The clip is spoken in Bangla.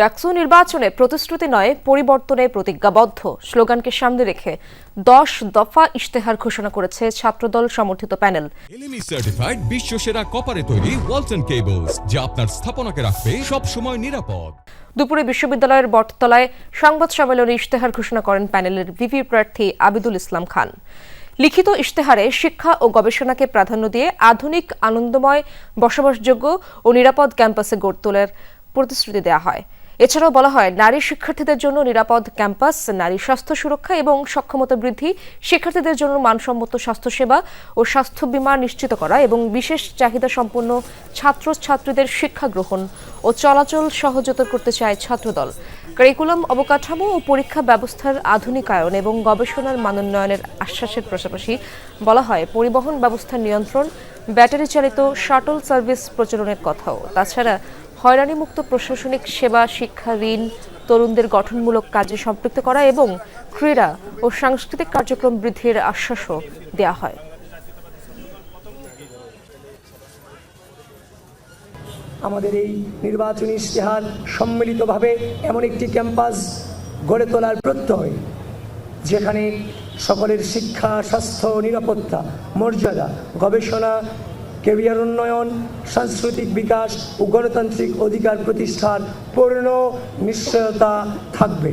ডাকসু নির্বাচনে প্রতিশ্রুতি নয় পরিবর্তনে প্রতিজ্ঞাবদ্ধ। স্লোগানকে সামনে রেখে দশ দফা ইশতেহার ঘোষণা করেছে ছাত্রদল সমর্থিত প্যানেল। এলএমই সার্টিফাইড বিশ্ব সেরা কপারে তৈরি ওয়ালটন কেবলস যা আপনার স্থাপনাকে রাখবে সব সময় নিরাপদ। দুপুরে বিশ্ববিদ্যালয়ের বটতলায় সংবাদ সম্মেলনে ইশতেহার ঘোষণা করেন প্যানেলের ভিভি প্রার্থী আবিদুল ইসলাম খান। লিখিত ইশতেহারে শিক্ষা ও গবেষণাকে প্রাধান্য দিয়ে আধুনিক আনন্দময় বসবাসযোগ্য ও নিরাপদ ক্যাম্পাসে গড়ে তোলার প্রতিশ্রুতি দেওয়া হয়। এছাড়াও বলা হয়, নারী শিক্ষার্থীদের জন্য নিরাপদ ক্যাম্পাস, নারী স্বাস্থ্য সুরক্ষা এবং সক্ষমতা বৃদ্ধি, শিক্ষার্থীদের জন্য মানসম্মত স্বাস্থ্যসেবা ও স্বাস্থ্য বীমা নিশ্চিত করা এবং বিশেষ চাহিদা সম্পন্ন ছাত্র ছাত্রীদের শিক্ষা গ্রহণ ও চলাচল সহজতর করতে চায় ছাত্রদল। কারিকুলাম অবকাঠামো ও পরীক্ষা ব্যবস্থার আধুনিকায়ন এবং গবেষণার মানোন্নয়নের আশ্বাসের পাশাপাশি বলা হয়, পরিবহন ব্যবস্থার নিয়ন্ত্রণ ব্যাটারি চালিত শাটল সার্ভিস প্রচলনের কথাও। তাছাড়া হয়রানিমুক্ত প্রশাসনিক সেবা, শিক্ষা, ঋণ, তরুণদের গঠনমূলক কাজে সম্পৃক্ত করা এবং ক্রীড়া ও সাংস্কৃতিক কার্যক্রম বৃদ্ধির আশ্বাসও দেওয়া হয়। আমাদের এই নির্বাচনী ইশতেহার সম্মিলিতভাবে এমন একটি ক্যাম্পাস গড়ে তোলার প্রত্যয়, যেখানে সকলের শিক্ষা, স্বাস্থ্য, নিরাপত্তা, মর্যাদা, গবেষণা কেরিয়ার উন্নয়ন সাংস্কৃতিক বিকাশ ও গণতান্ত্রিক অধিকার প্রতিষ্ঠার পূর্ণ নিশ্চয়তা থাকবে।